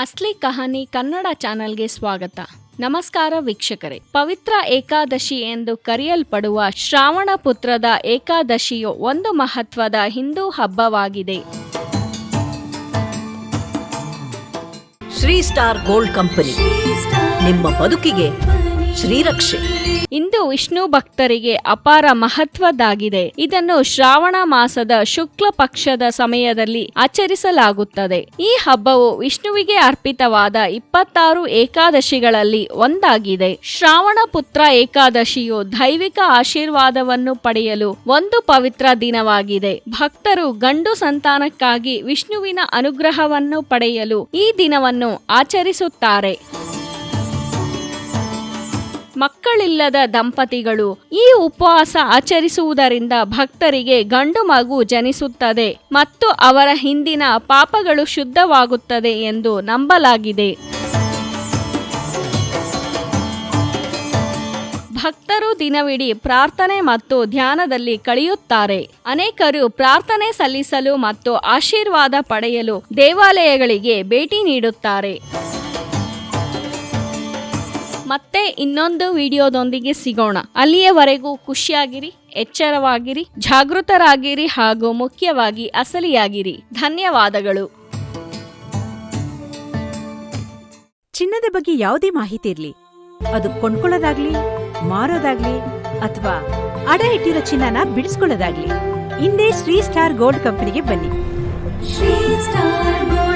ಅಸ್ಲಿ ಕಹಾನಿ ಕನ್ನಡ ಚಾನೆಲ್ಗೆ ಸ್ವಾಗತ. ನಮಸ್ಕಾರ ವೀಕ್ಷಕರೇ. ಪವಿತ್ರ ಏಕಾದಶಿ ಎಂದು ಕರೆಯಲ್ಪಡುವ ಶ್ರಾವಣ ಪುತ್ರದ ಏಕಾದಶಿಯು ಒಂದು ಮಹತ್ವದ ಹಿಂದೂ ಹಬ್ಬವಾಗಿದೆ. Shri Star Gold company. ನಿಮ್ಮ ಬದುಕಿಗೆ ಶ್ರೀರಕ್ಷೆ. ಇಂದು ವಿಷ್ಣು ಭಕ್ತರಿಗೆ ಅಪಾರ ಮಹತ್ವದ್ದಾಗಿದೆ ಇದನ್ನು ಶ್ರಾವಣ ಮಾಸದ ಶುಕ್ಲ ಪಕ್ಷದ ಸಮಯದಲ್ಲಿ ಆಚರಿಸಲಾಗುತ್ತದೆ. ಈ ಹಬ್ಬವು ವಿಷ್ಣುವಿಗೆ ಅರ್ಪಿತವಾದ ಇಪ್ಪತ್ತಾರು ಏಕಾದಶಿಗಳಲ್ಲಿ ಒಂದಾಗಿದೆ. ಶ್ರಾವಣ ಪುತ್ರ ಏಕಾದಶಿಯು ದೈವಿಕ ಆಶೀರ್ವಾದವನ್ನು ಪಡೆಯಲು ಒಂದು ಪವಿತ್ರ ದಿನವಾಗಿದೆ. ಭಕ್ತರು ಗಂಡು ಸಂತಾನಕ್ಕಾಗಿ ವಿಷ್ಣುವಿನ ಅನುಗ್ರಹವನ್ನು ಪಡೆಯಲು ಈ ದಿನವನ್ನು ಆಚರಿಸುತ್ತಾರೆ. ಮಕ್ಕಳಿಲ್ಲದ ದಂಪತಿಗಳು ಈ ಉಪವಾಸ ಆಚರಿಸುವುದರಿಂದ ಭಕ್ತರಿಗೆ ಗಂಡು ಮಗು ಜನಿಸುತ್ತದೆ ಮತ್ತು ಅವರ ಹಿಂದಿನ ಪಾಪಗಳು ಶುದ್ಧವಾಗುತ್ತದೆ ಎಂದು ನಂಬಲಾಗಿದೆ. ಭಕ್ತರು ದಿನವಿಡೀ ಪ್ರಾರ್ಥನೆ ಮತ್ತು ಧ್ಯಾನದಲ್ಲಿ ಕಳೆಯುತ್ತಾರೆ. ಅನೇಕರು ಪ್ರಾರ್ಥನೆ ಸಲ್ಲಿಸಲು ಮತ್ತು ಆಶೀರ್ವಾದ ಪಡೆಯಲು ದೇವಾಲಯಗಳಿಗೆ ಭೇಟಿ ನೀಡುತ್ತಾರೆ. ಮತ್ತೆ ಇನ್ನೊಂದು ವಿಡಿಯೋದೊಂದಿಗೆ ಸಿಗೋಣ. ಅಲ್ಲಿಯವರೆಗೂ ಖುಷಿಯಾಗಿರಿ ಎಚ್ಚರವಾಗಿರಿ ಜಾಗೃತರಾಗಿರಿ ಹಾಗೂ ಮುಖ್ಯವಾಗಿ ಅಸಲಿಯಾಗಿರಿ. ಧನ್ಯವಾದಗಳು. ಚಿನ್ನದ ಬಗ್ಗೆ ಯಾವುದೇ ಮಾಹಿತಿ ಇರಲಿ. ಅದು ಕೊಂಡ್ಕೊಳ್ಳೋದಾಗ್ಲಿ ಮಾರೋದಾಗ್ಲಿ ಅಥವಾ ಅಡ ಇಟ್ಟಿರೋ ಚಿನ್ನನ ಬಿಡಿಸ್ಕೊಳ್ಳೋದಾಗ್ಲಿ ಹಿಂದೆ ಶ್ರೀ ಸ್ಟಾರ್ ಗೋಲ್ಡ್ ಕಂಪನಿಗೆ ಬನ್ನಿ. ಶ್ರೀ star